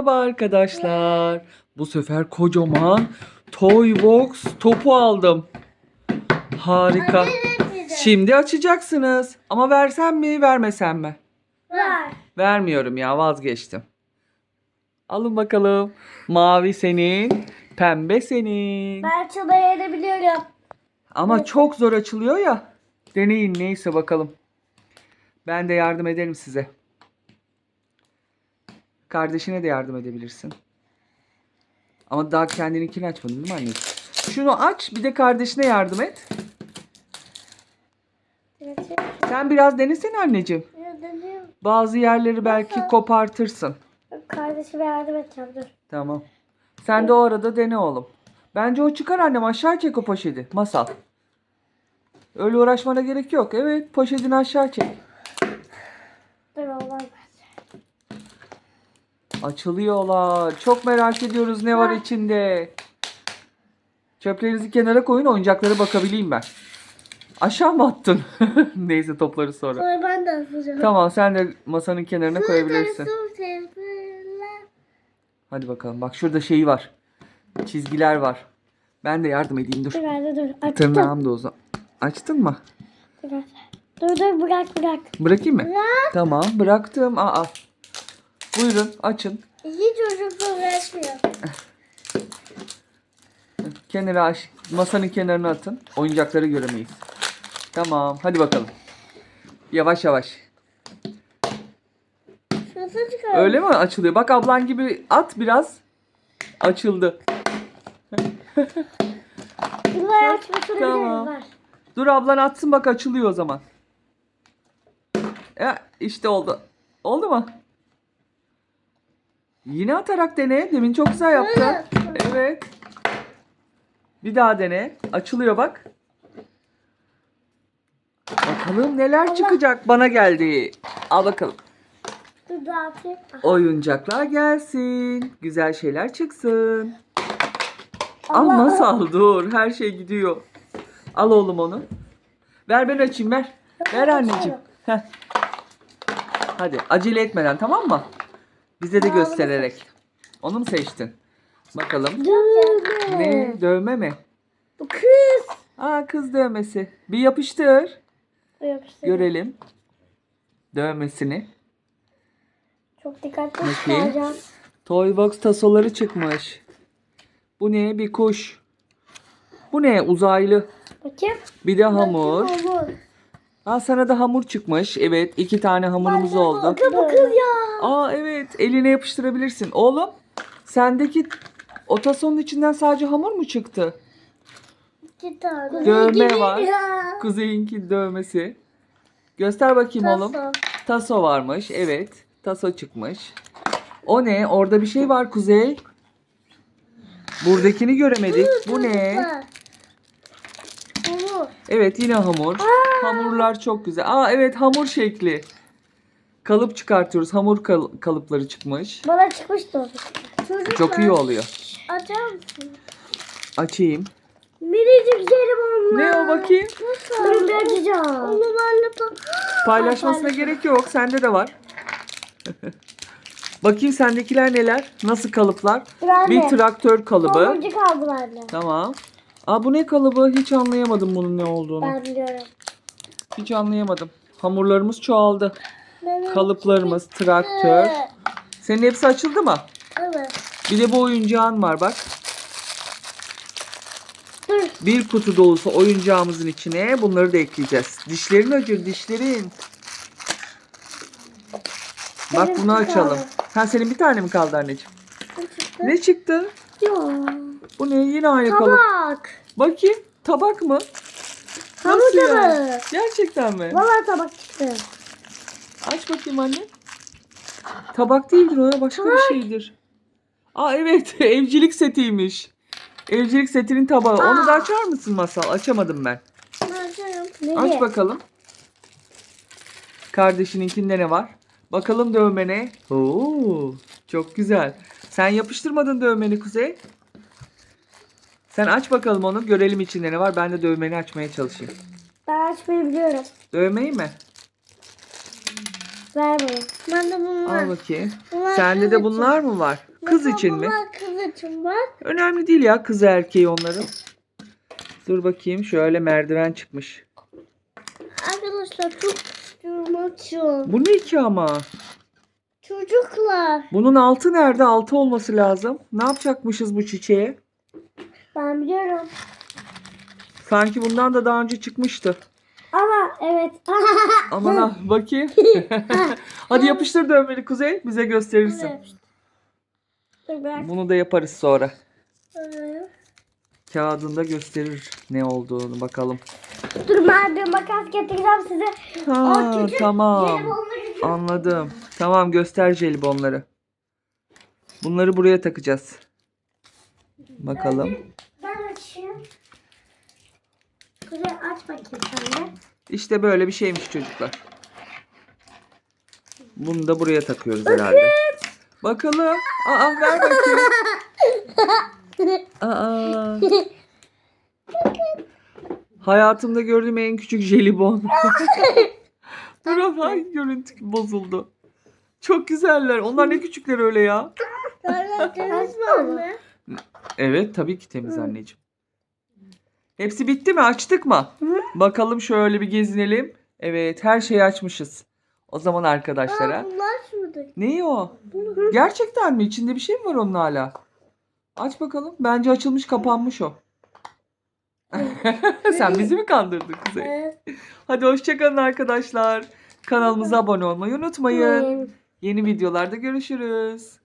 Merhaba arkadaşlar. Bu sefer kocaman Toy Box topu aldım. Harika. Şimdi açacaksınız. Ama versem mi, vermesem mi? Var. Vermiyorum ya, vazgeçtim. Alın bakalım. Mavi senin, pembe senin. Ben açılmayı edebiliyorum. Ama çok zor açılıyor ya. Deneyin neyse bakalım. Ben de yardım ederim size. Kardeşine de yardım edebilirsin. Ama daha kendininkini açmadın değil mi anneciğim? Şunu aç bir de kardeşine yardım et. Sen biraz denesene anneciğim. Bazı yerleri belki kopartırsın. Kardeşime yardım edeceğim dur. Tamam. Sen de o arada dene oğlum. Bence o çıkar annem aşağı çek o poşeti. Masal. Öyle uğraşmana gerek yok. Evet poşetini aşağı çek. Dur olmaz. Açılıyorlar. Çok merak ediyoruz ne var içinde. Çöplerinizi kenara koyun oyuncaklara bakabileyim ben. Aşağı mı attın? Neyse topları sonra. Sonra ben de atacağım. Tamam sen de masanın kenarına koyabilirsin. Hadi bakalım. Bak şurada şey var. Çizgiler var. Ben de yardım edeyim dur. Hadi dur. Açtım. Tırnağım da uzun. Açtın mı? Hadi. dur dur bırak bırak. Bırakayım mı? Bırak. Tamam bıraktım. Aa. Buyurun açın. İyi çocukla uğraşmıyor. Kenara aş masanın kenarına atın. Oyuncakları göremeyiz. Tamam hadi bakalım. Yavaş yavaş. Şurası çıkar. Öyle mi açılıyor? Bak ablan gibi at biraz. Açıldı. Bir var açma süreleri Tamam. var. Dur ablan atsın bak açılıyor o zaman. Ya işte oldu. Oldu mu? Yine atarak dene. Demin çok güzel yaptı. Evet. Bir daha dene. Açılıyor bak. Bakalım neler çıkacak. Bana geldi. Al bakalım. Dağıtayım. Oyuncaklar gelsin. Güzel şeyler çıksın. Al masal dur. Her şey gidiyor. Al oğlum onu. Ver ben açayım ver. Ver anneciğim. Heh. Hadi acele etmeden tamam mı? Bize de göstererek. Onu mu seçtin? Bakalım. Dur. Ne? Dövme mi? Bu kız. Aa kız dövmesi. Bir yapıştır. Yapıştır. Görelim. Dövmesini. Çok dikkatli Bakayım. çıkaracağım. Toybox tasoları çıkmış. Bu ne? Bir kuş. Bu ne? Uzaylı. Bakayım. Bir de hamur. Hamur. Aa sana da hamur çıkmış. Evet iki tane hamurumuz oldu. Bu kız ya. Aa evet eline yapıştırabilirsin. Oğlum sendeki o tasonun içinden sadece hamur mu çıktı? İki tane. Dövme var. Ya. Kuzey'inki dövmesi. Göster bakayım oğlum. Taso. Taso varmış. Evet. Taso çıkmış. O ne? Orada bir şey var Kuzey. Buradakini göremedik. Bu ne? Hamur. Evet yine hamur. Hamurlar çok güzel. Aa evet hamur şekli. Kalıp çıkartıyoruz. Hamur kal- kalıpları çıkmış. Bana çıkmıştı. Çocuklar. Çok iyi oluyor. Açar mısın? Açayım. Minicik yerim onlar. Ne o bakayım? Dur bir açacağım. Onu ben de Paylaşmasına gerek yok. Sende de var. Bakayım sendekiler neler? Nasıl kalıplar? Dur anne. Bir traktör kalıbı. Hamurcuk aldılar anne. Tamam. Aa bu ne kalıbı? Hiç anlayamadım bunun ne olduğunu. Ben biliyorum. Hiç anlayamadım. Hamurlarımız çoğaldı. Benim Kalıplarımız, traktör. Senin hepsi açıldı mı? Evet. Bir de bu oyuncağın var bak. Dur. Bir kutu dolusu oyuncağımızın içine bunları da ekleyeceğiz. Dişlerin acır dişlerin. Bak Benim bunu bir açalım. tane. Ha senin bir tane mi kaldı anneciğim? Ne çıktı? Ne çıktı? Yok. Bu ne? Yine aynı kalıp. Tabak. Bakayım. Tabak mı? Hamur Nasıl ya? tabağı. Gerçekten mi? Valla tabak çıktı. Aç bakayım anne. Tabak değildir o başka bir şeydir. Aa evet evcilik setiymiş. Evcilik setinin tabağı. Onu da açar mısın Masal? Açamadım ben. Ne Aç bakalım. Kardeşininkinde ne var? Bakalım dövmene. Oo, çok güzel. Sen yapıştırmadın dövmeni Kuzey. Sen aç bakalım onu. Görelim içinde ne var. Ben de dövmeni açmaya çalışayım. Ben açmayı biliyorum. Dövmeyi mi? Ver bana. Ben de bunu Al bakayım. Bunlar Sende de bunlar mı var? Kız için mi? Baba kız için var. Önemli değil ya kız erkeği onların. Dur bakayım şöyle merdiven çıkmış. Arkadaşlar çok istiyorum. Bu ne ki ama? Çocuklar. Bunun altı nerede? Altı olması lazım. Ne yapacakmışız bu çiçeğe? Ben biliyorum. Sanki bundan da daha önce çıkmıştı. Ama evet. Aman ha bakayım. Hadi yapıştır dövmeli Kuzey. Bize gösterirsin. Bunu da yaparız sonra. Kağıdında gösterir ne olduğunu bakalım. Dur ben de makas getireceğim size. Ha O küçük tamam. Anladım. Tamam göster jelibonları. Bunları buraya takacağız. Bakalım. Kuzey aç bakayım sen de. İşte böyle bir şeymiş çocuklar. Bunu da buraya takıyoruz herhalde. Bakalım. Aa ver bakayım. Aa. Hayatımda gördüğüm en küçük jelibon. Dur ama görüntü bozuldu. Çok güzeller. Onlar ne küçükler öyle ya. Evet tabii ki temiz anneciğim. Hepsi bitti mi? Açtık mı? Bakalım şöyle bir gezinelim. Evet her şeyi açmışız. O zaman arkadaşlara. Bunlar şurada. Ne o? Gerçekten mi? İçinde bir şey mi var onun hala? Aç bakalım. Bence açılmış kapanmış o. Sen bizi mi kandırdın Kuzey? Evet. Hadi hoşçakalın arkadaşlar. Kanalımıza abone olmayı unutmayın. Yeni videolarda görüşürüz.